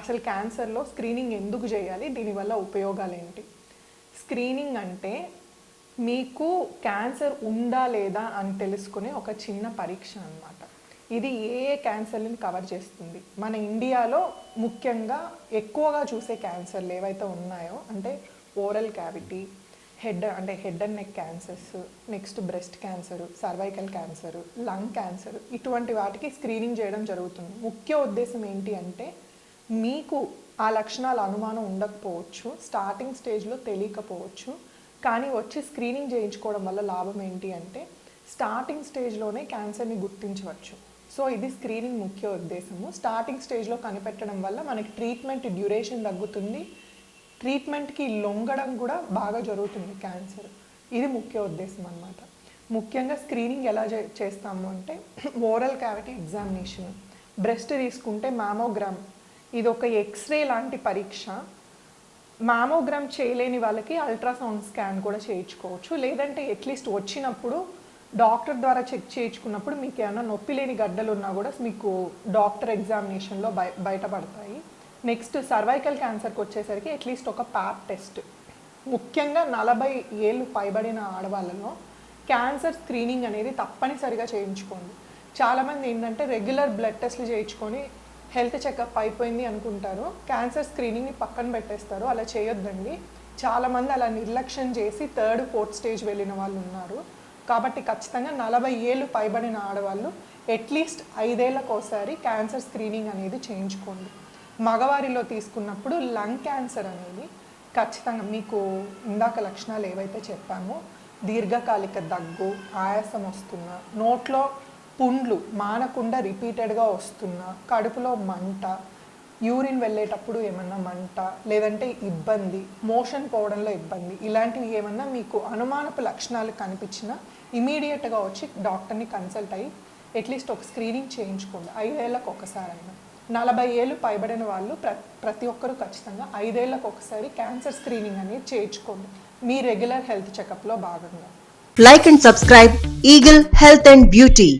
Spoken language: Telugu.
అసలు క్యాన్సర్లో స్క్రీనింగ్ ఎందుకు చేయాలి? దీనివల్ల ఉపయోగాలు ఏంటి స్క్రీనింగ్ అంటే మీకు క్యాన్సర్ ఉందా లేదా అని తెలుసుకునే ఒక చిన్న పరీక్ష అన్నమాట. ఇది ఏ ఏ క్యాన్సర్ని కవర్ చేస్తుంది? మన ఇండియాలో ముఖ్యంగా ఎక్కువగా చూసే క్యాన్సర్లు ఏవైతే ఉన్నాయో అంటే ఓరల్ క్యావిటీ హెడ్ అంటే head and neck cancers next breast cancer cervical cancer lung cancer ఇటువంటి వాటికి స్క్రీనింగ్ చేయడం జరుగుతుంది. ముఖ్య ఉద్దేశం ఏంటి అంటే మీకు ఆ లక్షణాల అనుమానం ఉండకపోవచ్చు స్టార్టింగ్ స్టేజ్లో తెలియకపోవచ్చు కానీ వచ్చి స్క్రీనింగ్ చేయించుకోవడం వల్ల లాభం ఏంటి అంటే స్టార్టింగ్ స్టేజ్లోనే క్యాన్సర్ని గుర్తించవచ్చు. సో ఇది స్క్రీనింగ్ ముఖ్య ఉద్దేశము. స్టార్టింగ్ స్టేజ్లో కనిపెట్టడం వల్ల మనకి ట్రీట్మెంట్ డ్యూరేషన్ తగ్గుతుంది. ట్రీట్మెంట్కి లొంగడం కూడా బాగా జరుగుతుంది క్యాన్సర్ ఇది ముఖ్య ఉద్దేశం అన్నమాట. ముఖ్యంగా స్క్రీనింగ్ ఎలా చే- చేస్తాము అంటే ఓరల్ క్యావిటీ ఎగ్జామినేషన్ బ్రెస్ట్ తీసుకుంటే మామోగ్రామ్ ఇది ఒక ఎక్స్రే లాంటి పరీక్ష. మామోగ్రామ్ చేయలేని వాళ్ళకి అల్ట్రాసౌండ్ స్కాన్ కూడా చేయించుకోవచ్చు. లేదంటే అట్లీస్ట్ వచ్చినప్పుడు డాక్టర్ ద్వారా చెక్ చేయించుకున్నప్పుడు మీకు ఏమైనా నొప్పి లేని గడ్డలు ఉన్నా కూడా మీకు డాక్టర్ ఎగ్జామినేషన్లో బయ బయటపడతాయి. నెక్స్ట్ సర్వైకల్ క్యాన్సర్కి వచ్చేసరికి అట్లీస్ట్ ఒక ప్యాప్ టెస్ట్. ముఖ్యంగా నలభై ఏళ్ళు పైబడిన ఆడవాళ్ళలో క్యాన్సర్ స్క్రీనింగ్ అనేది తప్పనిసరిగా చేయించుకోండి. చాలామంది ఏంటంటే రెగ్యులర్ బ్లడ్ టెస్ట్లు చేయించుకొని హెల్త్ చెకప్ అయిపోయింది అనుకుంటారు. క్యాన్సర్ స్క్రీనింగ్ని పక్కన పెట్టేస్తారు. అలా చేయొద్దండి. చాలామంది అలా నిర్లక్ష్యం చేసి థర్డ్ ఫోర్త్ స్టేజ్ వెళ్ళిన వాళ్ళు ఉన్నారు. కాబట్టి ఖచ్చితంగా నలభై ఏళ్ళు పైబడిన ఆడవాళ్ళు అట్లీస్ట్ ఐదేళ్ళకోసారి క్యాన్సర్ స్క్రీనింగ్ అనేది చేయించుకోండి. మగవారిలో తీసుకున్నప్పుడు లంగ్ క్యాన్సర్ అనేది ఖచ్చితంగా మీకు ఇందాక లక్షణాలు ఏవైతే చెప్పామో దీర్ఘకాలిక దగ్గు ఆయాసం వస్తున్న నోట్లో పుండ్లు మానకుండా రిపీటెడ్గా వస్తున్నా కడుపులో మంట యూరిన్ వెళ్ళేటప్పుడు ఏమన్నా మంట లేదంటే ఇబ్బంది మోషన్ పోవడంలో ఇబ్బంది ఇలాంటివి ఏమన్నా మీకు అనుమానపు లక్షణాలు కనిపించినా ఇమీడియట్గా వచ్చి డాక్టర్ని కన్సల్ట్ అయ్యి అట్లీస్ట్ ఒక స్క్రీనింగ్ చేయించుకోండి. ఐదేళ్ళకు ఒకసారి అయినా నలభై ఏళ్ళు పైబడిన వాళ్ళు ప్ర ప్రతి ఒక్కరూ ఖచ్చితంగా ఐదేళ్ళకు ఒకసారి క్యాన్సర్ స్క్రీనింగ్ అనేది చేయించుకోండి. మీ రెగ్యులర్ హెల్త్ చెకప్లో భాగంగా. Like and subscribe Eagle Health and Beauty